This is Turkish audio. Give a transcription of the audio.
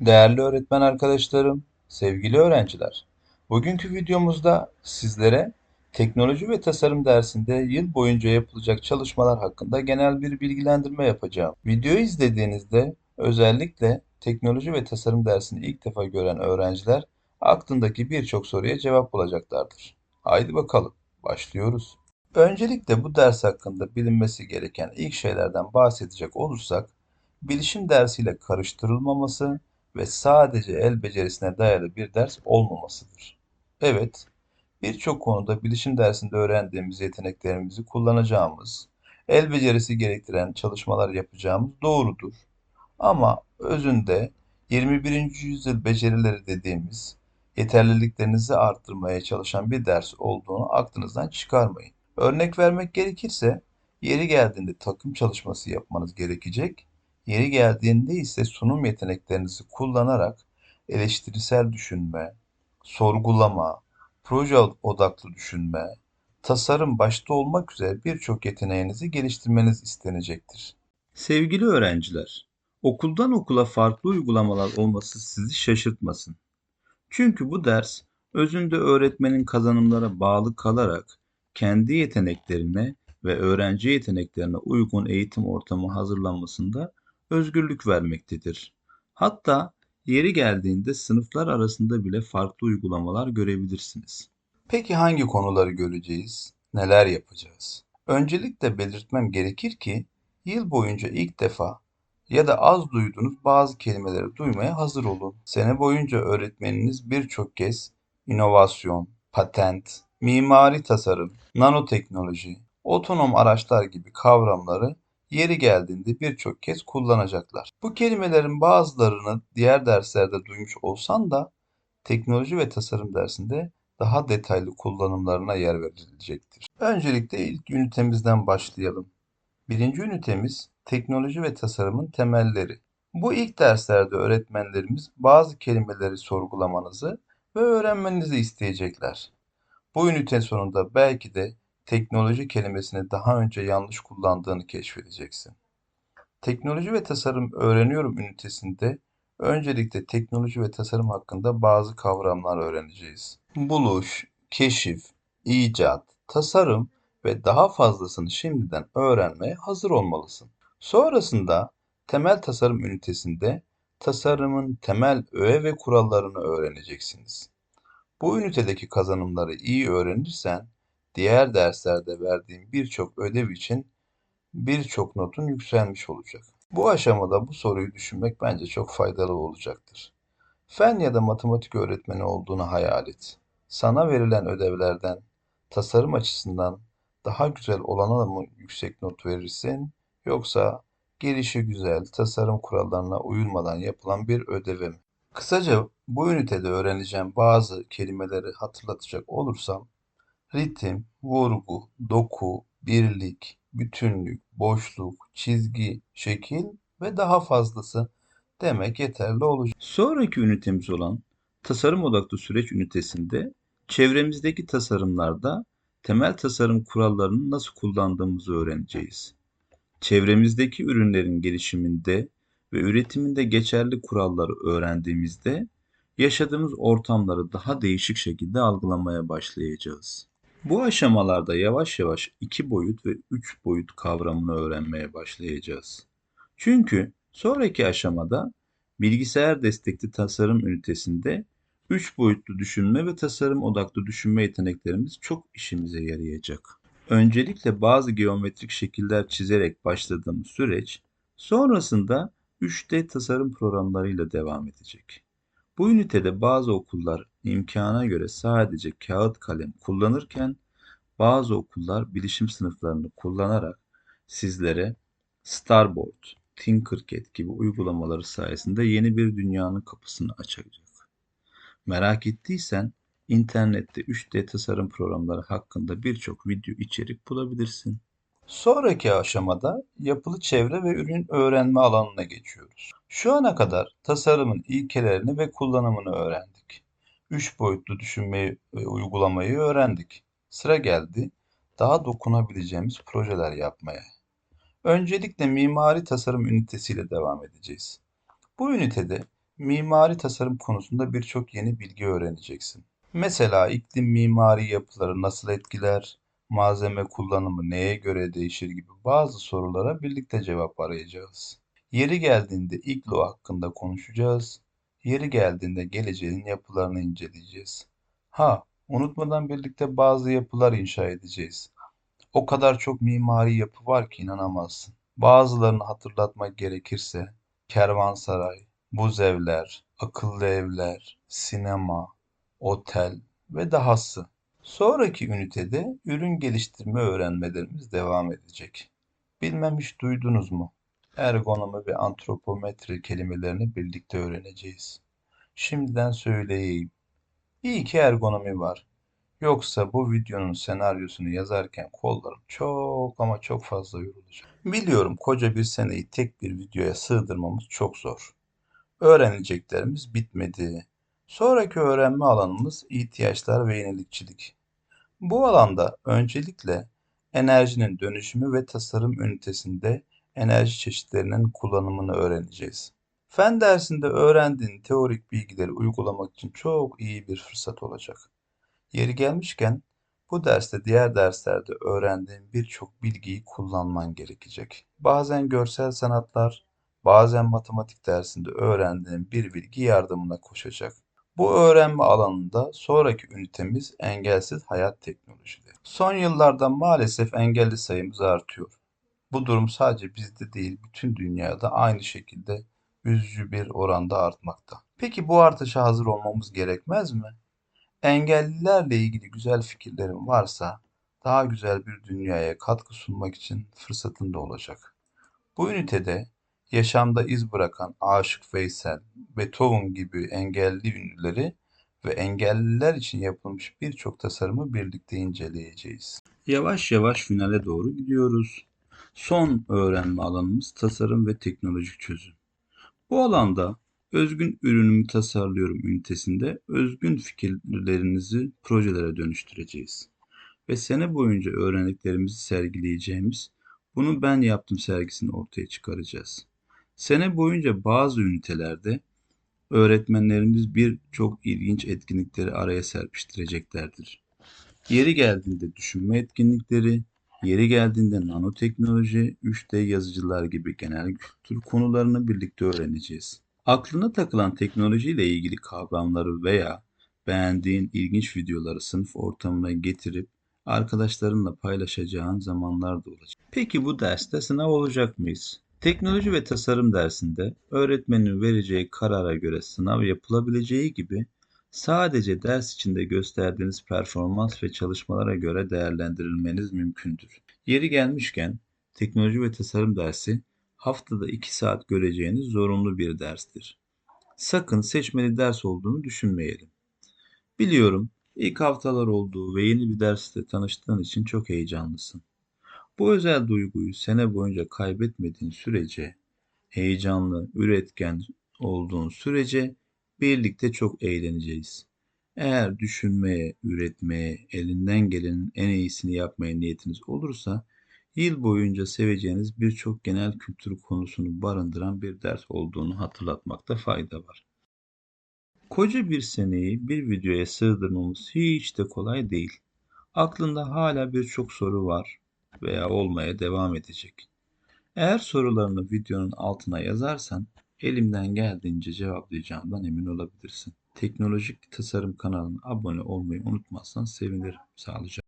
Değerli öğretmen arkadaşlarım, sevgili öğrenciler. Bugünkü videomuzda sizlere teknoloji ve tasarım dersinde yıl boyunca yapılacak çalışmalar hakkında genel bir bilgilendirme yapacağım. Videoyu izlediğinizde özellikle teknoloji ve tasarım dersini ilk defa gören öğrenciler aklındaki birçok soruya cevap bulacaklardır. Haydi bakalım, başlıyoruz. Öncelikle bu ders hakkında bilinmesi gereken ilk şeylerden bahsedecek olursak, bilişim dersiyle karıştırılmaması ve sadece el becerisine dayalı bir ders olmamasıdır. Evet, birçok konuda bilişim dersinde öğrendiğimiz yeteneklerimizi kullanacağımız, el becerisi gerektiren çalışmalar yapacağımız doğrudur. Ama özünde 21. yüzyıl becerileri dediğimiz yeterliliklerinizi arttırmaya çalışan bir ders olduğunu aklınızdan çıkarmayın. Örnek vermek gerekirse yeri geldiğinde takım çalışması yapmanız gerekecek Yeri geldiğinde ise sunum yeteneklerinizi kullanarak eleştirisel düşünme, sorgulama, proje odaklı düşünme, tasarım başta olmak üzere birçok yeteneğinizi geliştirmeniz istenecektir. Sevgili öğrenciler, okuldan okula farklı uygulamalar olması sizi şaşırtmasın. Çünkü bu ders özünde öğretmenin kazanımlara bağlı kalarak kendi yeteneklerine ve öğrenci yeteneklerine uygun eğitim ortamı hazırlanmasında özgürlük vermektedir. Hatta yeri geldiğinde sınıflar arasında bile farklı uygulamalar görebilirsiniz. Peki hangi konuları göreceğiz? Neler yapacağız? Öncelikle belirtmem gerekir ki yıl boyunca ilk defa ya da az duyduğunuz bazı kelimeleri duymaya hazır olun. Sene boyunca öğretmeniniz birçok kez inovasyon, patent, mimari tasarım, nanoteknoloji, otonom araçlar gibi kavramları yeri geldiğinde birçok kez kullanacaklar. Bu kelimelerin bazılarını diğer derslerde duymuş olsan da teknoloji ve tasarım dersinde daha detaylı kullanımlarına yer verilecektir. Öncelikle ilk ünitemizden başlayalım. Birinci ünitemiz teknoloji ve tasarımın temelleri. Bu ilk derslerde öğretmenlerimiz bazı kelimeleri sorgulamanızı ve öğrenmenizi isteyecekler. Bu ünite sonunda belki de teknoloji kelimesini daha önce yanlış kullandığını keşfedeceksin. Teknoloji ve tasarım öğreniyorum ünitesinde öncelikle teknoloji ve tasarım hakkında bazı kavramlar öğreneceğiz. Buluş, keşif, icat, tasarım ve daha fazlasını şimdiden öğrenmeye hazır olmalısın. Sonrasında temel tasarım ünitesinde tasarımın temel öğe ve kurallarını öğreneceksiniz. Bu ünitedeki kazanımları iyi öğrenirsen diğer derslerde verdiğim birçok ödev için birçok notun yükselmiş olacak. Bu aşamada bu soruyu düşünmek bence çok faydalı olacaktır. Fen ya da matematik öğretmeni olduğunu hayal et. Sana verilen ödevlerden tasarım açısından daha güzel olana mı yüksek not verirsin yoksa gelişi güzel, tasarım kurallarına uyulmadan yapılan bir ödeve mi? Kısaca bu ünitede öğreneceğim bazı kelimeleri hatırlatacak olursam ritim, vurgu, doku, birlik, bütünlük, boşluk, çizgi, şekil ve daha fazlası demek yeterli olacak. Sonraki ünitemiz olan tasarım odaklı süreç ünitesinde çevremizdeki tasarımlarda temel tasarım kurallarını nasıl kullandığımızı öğreneceğiz. Çevremizdeki ürünlerin gelişiminde ve üretiminde geçerli kuralları öğrendiğimizde yaşadığımız ortamları daha değişik şekilde algılamaya başlayacağız. Bu aşamalarda yavaş yavaş iki boyut ve üç boyut kavramını öğrenmeye başlayacağız. Çünkü sonraki aşamada bilgisayar destekli tasarım ünitesinde üç boyutlu düşünme ve tasarım odaklı düşünme yeteneklerimiz çok işimize yarayacak. Öncelikle bazı geometrik şekiller çizerek başladığımız süreç sonrasında 3D tasarım programlarıyla devam edecek. Bu ünitede bazı okullar imkana göre sadece kağıt kalem kullanırken bazı okullar bilişim sınıflarını kullanarak sizlere Starboard, Tinkercad gibi uygulamaları sayesinde yeni bir dünyanın kapısını açacak. Merak ettiysen internette 3D tasarım programları hakkında birçok video içerik bulabilirsin. Sonraki aşamada yapılı çevre ve ürün öğrenme alanına geçiyoruz. Şu ana kadar tasarımın ilkelerini ve kullanımını öğrendik. Üç boyutlu düşünmeyi ve uygulamayı öğrendik. Sıra geldi daha dokunabileceğimiz projeler yapmaya. Öncelikle mimari tasarım ünitesiyle devam edeceğiz. Bu ünitede Mimari tasarım konusunda birçok yeni bilgi öğreneceksin. Mesela iklim mimari yapıları nasıl etkiler, malzeme kullanımı neye göre değişir gibi bazı sorulara birlikte cevap arayacağız. Yeri geldiğinde iglo hakkında konuşacağız. Yeri geldiğinde geleceğin yapılarını inceleyeceğiz. Ha, unutmadan birlikte bazı yapılar inşa edeceğiz. O kadar çok mimari yapı var ki inanamazsın. Bazılarını hatırlatmak gerekirse kervansaray, buz evler, akıllı evler, sinema, otel ve dahası. Sonraki ünitede ürün geliştirme öğrenmelerimiz devam edecek. Bilmem hiç duydunuz mu? Ergonomi ve antropometri kelimelerini birlikte öğreneceğiz. Şimdiden söyleyeyim. İyi ki ergonomi var. Yoksa bu videonun senaryosunu yazarken kollarım çok ama çok fazla yorulacak. Biliyorum koca bir seneyi tek bir videoya sığdırmamız çok zor. Öğreneceklerimiz bitmedi. Sonraki öğrenme alanımız ihtiyaçlar ve yenilikçilik. Bu alanda öncelikle enerjinin dönüşümü ve tasarım ünitesinde enerji çeşitlerinin kullanımını öğreneceğiz. Fen dersinde öğrendiğin teorik bilgileri uygulamak için çok iyi bir fırsat olacak. Yeri gelmişken bu derste diğer derslerde öğrendiğin birçok bilgiyi kullanman gerekecek. Bazen görsel sanatlar, bazen matematik dersinde öğrendiğin bir bilgi yardımına koşacak. Bu öğrenme alanında sonraki ünitemiz engelsiz hayat teknolojileri. Son yıllarda maalesef engelli sayımız artıyor. Bu durum sadece bizde değil, bütün dünyada aynı şekilde üzücü bir oranda artmakta. Peki bu artışa hazır olmamız gerekmez mi? Engellilerle ilgili güzel fikirlerin varsa daha güzel bir dünyaya katkı sunmak için fırsatın da olacak. Bu ünitede yaşamda iz bırakan Aşık Veysel, Beethoven gibi engelli ünlüleri ve engelliler için yapılmış birçok tasarımı birlikte inceleyeceğiz. Yavaş yavaş finale doğru gidiyoruz. Son öğrenme alanımız tasarım ve teknolojik çözüm. Bu alanda özgün ürünümü tasarlıyorum ünitesinde özgün fikirlerinizi projelere dönüştüreceğiz. Ve sene boyunca öğrendiklerimizi sergileyeceğimiz bunu ben yaptım sergisini ortaya çıkaracağız. Sene boyunca bazı ünitelerde öğretmenlerimiz birçok ilginç etkinlikleri araya serpiştireceklerdir. Yeri geldiğinde düşünme etkinlikleri, yeri geldiğinde nanoteknoloji, 3D yazıcılar gibi genel kültür konularını birlikte öğreneceğiz. Aklına takılan teknolojiyle ilgili kavramları veya beğendiğin ilginç videoları sınıf ortamına getirip arkadaşlarınla paylaşacağın zamanlar da olacak. Peki bu derste sınav olacak mıyız? Teknoloji ve tasarım dersinde öğretmenin vereceği karara göre sınav yapılabileceği gibi sadece ders içinde gösterdiğiniz performans ve çalışmalara göre değerlendirilmeniz mümkündür. Yeri gelmişken teknoloji ve tasarım dersi haftada 2 saat göreceğiniz zorunlu bir derstir. Sakın seçmeli ders olduğunu düşünmeyelim. Biliyorum ilk haftalar olduğu ve yeni bir derste tanıştığın için çok heyecanlısın. Bu özel duyguyu sene boyunca kaybetmediğin sürece, heyecanlı, üretken olduğun sürece birlikte çok eğleneceğiz. Eğer düşünmeye, üretmeye, elinden gelenin en iyisini yapmaya niyetiniz olursa, yıl boyunca seveceğiniz birçok genel kültür konusunu barındıran bir ders olduğunu hatırlatmakta fayda var. Koca bir seneyi bir videoya sığdırmamız hiç de kolay değil. Aklında hala birçok soru var veya olmaya devam edecek. Eğer sorularını videonun altına yazarsan elimden geldiğince cevaplayacağımdan emin olabilirsin. Teknolojik Tasarım kanalına abone olmayı unutmazsan sevinirim. Sağlıcakla.